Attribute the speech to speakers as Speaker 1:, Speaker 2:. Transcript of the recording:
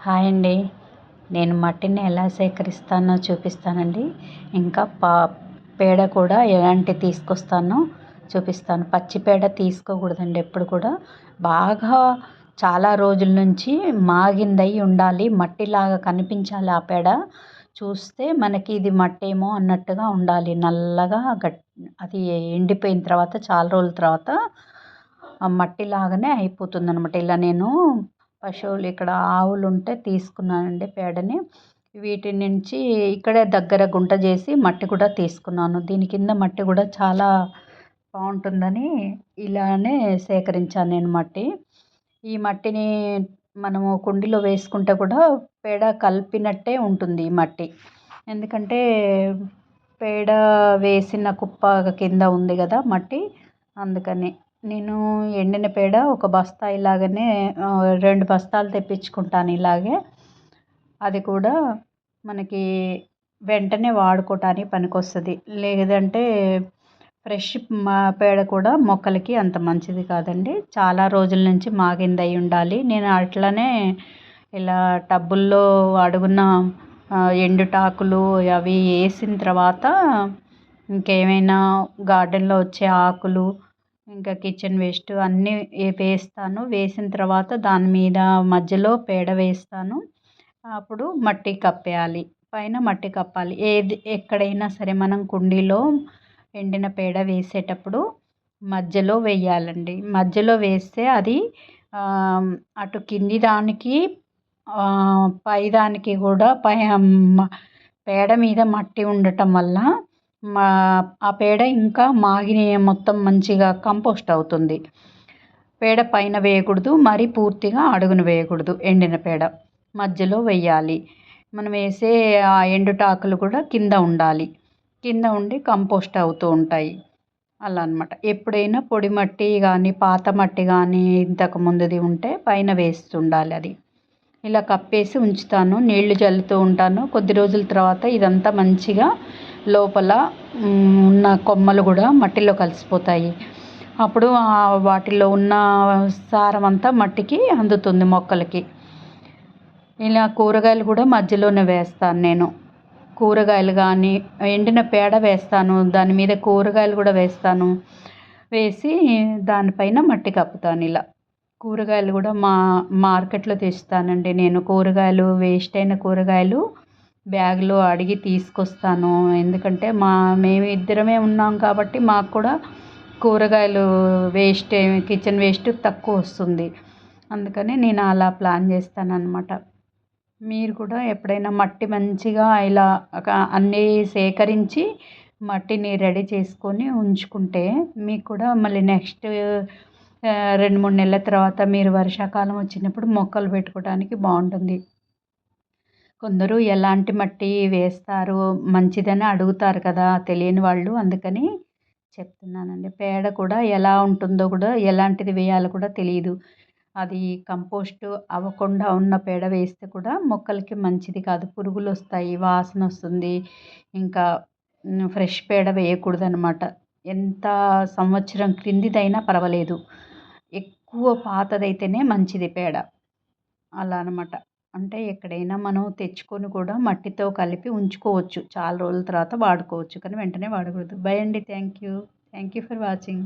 Speaker 1: Hi అండి. నేను మట్టిని ఎలా సేకరిస్తానో చూపిస్తానండి. ఇంకా పా పేడ కూడా ఎలాంటి తీసుకొస్తానో చూపిస్తాను. పచ్చి పేడ తీసుకోకూడదండి ఎప్పుడు కూడా. బాగా చాలా రోజుల నుంచి మాగిందై ఉండాలి. మట్టిలాగా కనిపించాలి ఆ పేడ. చూస్తే మనకి ఇది మట్టేమో అన్నట్టుగా ఉండాలి. నల్లగా గట్ అది ఎండిపోయిన తర్వాత చాలా రోజుల తర్వాత మట్టిలాగానే అయిపోతుంది అనమాట ఇలా నేను పశువులు ఇక్కడ ఆవులు ఉంటే తీసుకున్నానండి పేడని. వీటి నుంచి ఇక్కడే దగ్గర గుంట చేసి మట్టి కూడా తీసుకున్నాను. దీని కింద మట్టి కూడా చాలా బాగుంటుందని ఇలానే సేకరించాను నేను మట్టి. ఈ మట్టిని మనము కుండీలో వేసుకుంటే కూడా పేడ కలిపినట్టే ఉంటుంది ఈ మట్టి. ఎందుకంటే పేడ వేసిన కుప్ప కింద ఉంది కదా మట్టి అందుకని నేను ఎండిన పేడ ఒక బస్తా ఇలాగనే రెండు బస్తాలు తెప్పించుకుంటాను ఇలాగే. అది కూడా మనకి వెంటనే వాడుకోవటానికి పనికొస్తుంది. లేదంటే ఫ్రెష్ మా పేడ కూడా మొక్కలకి అంత మంచిది కాదండి. చాలా రోజుల నుంచి మాగింది అయి ఉండాలి. నేను అట్లనే ఇలా టబ్బుల్లో అడుగున ఎండుటాకులు అవి వేసిన తర్వాత ఇంకేమైనా గార్డెన్లో వచ్చే ఆకులు ఇంకా కిచెన్ వేస్ట్ అన్నీ వేస్తాను. వేసిన తర్వాత దాని మీద మధ్యలో పేడ వేస్తాను. అప్పుడు మట్టి కప్పేయాలి. పైన మట్టి కప్పాలి. ఏది ఎక్కడైనా సరే మనం కుండీలో ఎండిన పేడ వేసేటప్పుడు మధ్యలో వేయాలండి. మధ్యలో వేస్తే అది అటు కింది దానికి పై దానికి కూడా పై పేడ మీద మట్టి ఉండటం వల్ల మా ఆ పేడ ఇంకా మాగి మొత్తం మంచిగా కంపోస్ట్ అవుతుంది. పేడ పైన వేయకూడదు మరి పూర్తిగా అడుగున వేయకూడదు. ఎండిన పేడ మధ్యలో వేయాలి. మనం వేసే ఆ ఎండుటాకులు కూడా కింద ఉండాలి. కింద ఉండి కంపోస్ట్ అవుతూ ఉంటాయి. అలా అనమాట ఎప్పుడైనా పొడి మట్టి కానీ పాత మట్టి కానీ ఇంతకు ముందుది ఉంటే పైన వేస్తుండాలి అది. ఇలా కప్పేసి ఉంచుతాను. నీళ్ళు చల్లుతూ ఉంటాను. కొద్ది రోజుల తర్వాత ఇదంతా మంచిగా లోపల ఉన్న కొమ్మలు కూడా మట్టిలో కలిసిపోతాయి. అప్పుడు వాటిలో ఉన్న సారం అంతా మట్టికి అందుతుంది మొక్కలకి. ఇలా కూరగాయలు కూడా మధ్యలోనే వేస్తాను నేను. కూరగాయలు కానీ ఎండిన పేడ వేస్తాను దాని మీద కూరగాయలు కూడా వేస్తాను. వేసి దానిపైన మట్టి కప్పుతాను ఇలా. కూరగాయలు కూడా మా మార్కెట్లో తెస్తానండి నేను. కూరగాయలు వేస్ట్ అయిన కూరగాయలు బ్యాగ్లో అడిగి తీసుకొస్తాను. ఎందుకంటే మా మేము ఇద్దరమే ఉన్నాం కాబట్టి మాకు కూడా కూరగాయలు వేస్ట్ కిచెన్ వేస్ట్ తక్కువ వస్తుంది. అందుకని నేను అలా ప్లాన్ చేస్తాను అనమాట మీరు కూడా ఎప్పుడైనా మట్టి మంచిగా ఇలా అన్నీ సేకరించి మట్టిని రెడీ చేసుకొని ఉంచుకుంటే మీకు కూడా మళ్ళీ నెక్స్ట్ రెండు మూడు నెలల తర్వాత మీరు వర్షాకాలం వచ్చినప్పుడు మొక్కలు పెట్టుకోవడానికి బాగుంటుంది. కొందరు ఎలాంటి మట్టి వేస్తారు మంచిదని అడుగుతారు కదా తెలియని వాళ్ళు. అందుకని చెప్తున్నానండి. పేడ కూడా ఎలా ఉంటుందో కూడా ఎలాంటిది వేయాలో కూడా తెలియదు అది కంపోస్ట్ అవ్వకుండా ఉన్న పేడ వేస్తే కూడా మొక్కలకి మంచిది కాదు. పురుగులు వస్తాయి వాసన వస్తుంది. ఇంకా ఫ్రెష్ పేడ వేయకూడదు అనమాట ఎంత సంవత్సరం క్రిందిదైనా పర్వాలేదు. ఎక్కువ పాతదైతేనే మంచిది పేడ. అలా అనమాట అంటే ఎక్కడైనా మనం తెచ్చుకొని కూడా మట్టితో కలిపి ఉంచుకోవచ్చు. చాలా రోజుల తర్వాత వాడుకోవచ్చు కానీ వెంటనే వాడకూడదు. బై అండి. Thank you thank you for watching